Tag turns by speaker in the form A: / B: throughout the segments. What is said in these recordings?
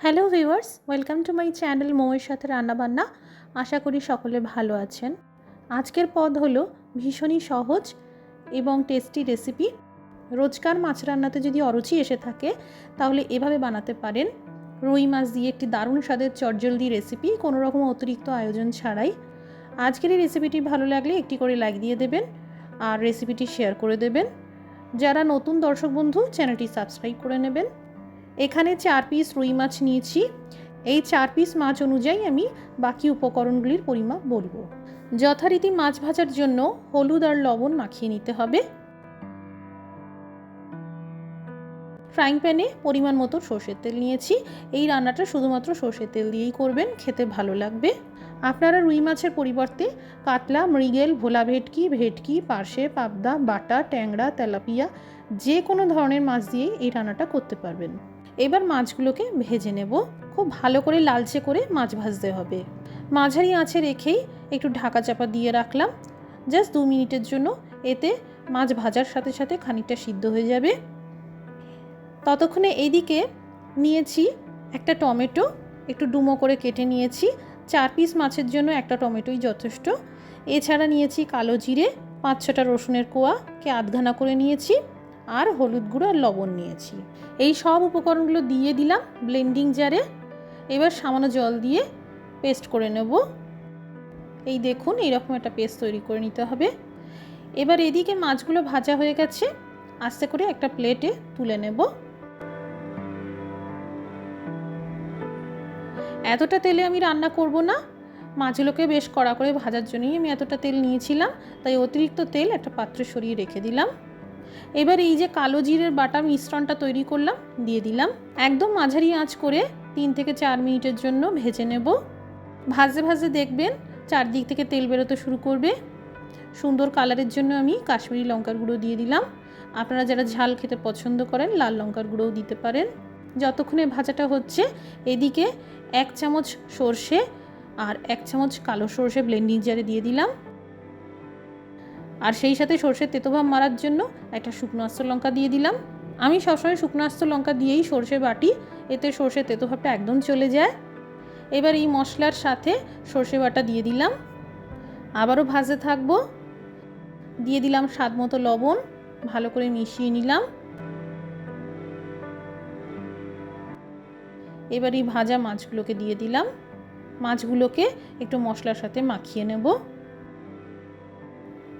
A: Hello viewers, welcome to my channel মৌয়ের সাথে রান্নাবান্না। আশা করি সকলে ভালো আছেন। আজকের পদ হলো ভীষণই সহজ এবং টেস্টি রেসিপি। রোজকার মাছ রান্নাতে যদি অরুচি এসে থাকে, তাহলে এভাবে বানাতে পারেন। রুই মাছ দিয়ে একটি দারুণ স্বাদের চটজলদি রেসিপি কোনো রকম অতিরিক্ত আয়োজন ছাড়াই। আজকের এই রেসিপিটি ভালো লাগলে একটি করে লাইক দিয়ে দেবেন আর রেসিপিটি শেয়ার করে দেবেন। যারা নতুন দর্শক বন্ধু, চ্যানেলটি সাবস্ক্রাইব করে নেবেন। এখানে চার পিস রুই মাছ নিয়েছি। এই চার পিস মাছ অনুযায়ী আমি বাকি উপকরণগুলির পরিমাপ বলব। যথারীতি মাছ ভাজার জন্য হলুদ আর লবণ মাখিয়ে নিতে হবে। ফ্রাইং প্যানে পরিমাণ মতো সর্ষের তেল নিয়েছি। এই রান্নাটা শুধুমাত্র সর্ষের তেল দিয়েই করবেন, খেতে ভালো লাগবে। আপনারা রুই মাছের পরিবর্তে কাতলা, মৃগেল, ভোলা ভেটকি ভেটকি, পার্শে, পাবদা, বাটা, ট্যাংরা, তেলাপিয়া যে কোনো ধরনের মাছ দিয়েই এই রান্নাটা করতে পারবেন। এবার মাছগুলোকে ভেজে নেব। খুব ভালো করে লালচে করে মাছ ভাজতে হবে। মাঝারি আঁচে রেখেই একটু ঢাকা চাপা দিয়ে রাখলাম। জাস্ট দু মিনিটের জন্য এতে মাছ ভাজার সাথে সাথে খানিকটা সিদ্ধ হয়ে যাবে। ততক্ষণে এইদিকে নিয়েছি একটা টমেটো। একটু ডুমো করে কেটে নিয়েছি। চার পিস মাছের জন্য একটা টমেটোই যথেষ্ট। এছাড়া নিয়েছি কালো জিরে, পাঁচ ছটা রসুনের কোয়াকে আধঘানা করে নিয়েছি। আর হলুদ গুঁড়ো আর লবণ নিয়েছি। এই সব উপকরণগুলো দিয়ে দিলাম ব্লেন্ডিং জারে। এবার সামান্য জল দিয়ে পেস্ট করে নেব। এই দেখুন, এইরকম একটা পেস্ট তৈরি করে নিতে হবে। এবার এদিকে মাছগুলো ভাজা হয়ে গেছে। আস্তে করে একটা প্লেটে তুলে নেব। এতটা তেলে আমি রান্না করব না। মাছগুলোকে বেশ কড়া করে ভাজার জন্যই আমি এতটা তেল নিয়েছিলাম। তাই অতিরিক্ত তেল একটা পাত্রে সরিয়ে রেখে দিলাম। এবার এই যে কালো জিরের বাটা মিশ্রণটা তৈরি করলাম, দিয়ে দিলাম। একদম মাঝারি আঁচ করে তিন থেকে চার মিনিটের জন্য ভেজে নেব। ভাজতে ভাজে দেখবেন চারদিক থেকে তেল বেরোতে শুরু করবে। সুন্দর কালারের জন্য আমি কাশ্মীরি লঙ্কার গুঁড়ো দিয়ে দিলাম। আপনারা যারা ঝাল খেতে পছন্দ করেন, লাল লঙ্কার গুঁড়োও দিতে পারেন। যতক্ষণে ভাজাটা হচ্ছে, এদিকে এক চামচ সর্ষে আর এক চামচ কালো সর্ষে ব্লেন্ডিং জারে দিয়ে দিলাম। আর সেই সাথে সর্ষের তেতোভাব মারার জন্য একটা শুকনো আস্ত লঙ্কা দিয়ে দিলাম। আমি সবসময় শুকনো আস্ত লঙ্কা দিয়েই সর্ষে বাটি, এতে সর্ষের তেতোভাবটা একদম চলে যায়। এবার এই মশলার সাথে সর্ষে বাটা দিয়ে দিলাম। আবারও ভাজতে থাকব। দিয়ে দিলাম স্বাদ মতো লবণ, ভালো করে মিশিয়ে নিলাম। এবার এই ভাজা মাছগুলোকে দিয়ে দিলাম। মাছগুলোকে একটু মশলার সাথে মাখিয়ে নেব।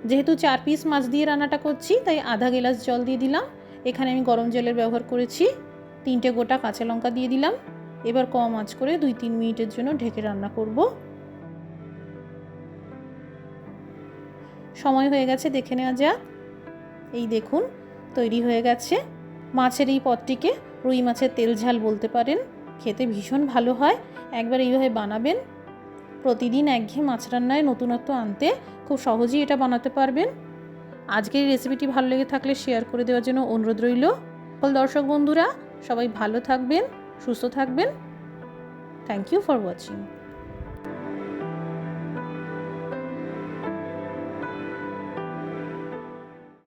A: যেহেতু চার পিস মাছ দিয়ে রান্নাটা করছি, তাই আধা গেলাস জল দিয়ে দিলাম। এখানে আমি গরম জলের ব্যবহার করেছি। তিনটে গোটা কাঁচা লঙ্কা দিয়ে দিলাম। এবার কম আঁচ করে দুই তিন মিনিটের জন্য ঢেকে রান্না করব। সময় হয়ে গেছে, দেখে নেওয়া যাক। এই দেখুন, তৈরি হয়ে গেছে। মাছের এই পদটিকে রুই মাছের তেল ঝাল বলতে পারেন। খেতে ভীষণ ভালো হয়। একবার এইভাবে বানাবেন। প্রতিদিন একঘেয়ে মাছ রান্নায় নতুনত্ব আনতে খুব সহজেই এটা বানাতে পারবেন। আজকের রেসিপিটি ভালো লেগে থাকলে শেয়ার করে দেওয়ার জন্য অনুরোধ রইল। সকল দর্শক বন্ধুরা, সবাই ভালো থাকবেন, সুস্থ থাকবেন। Thank you for watching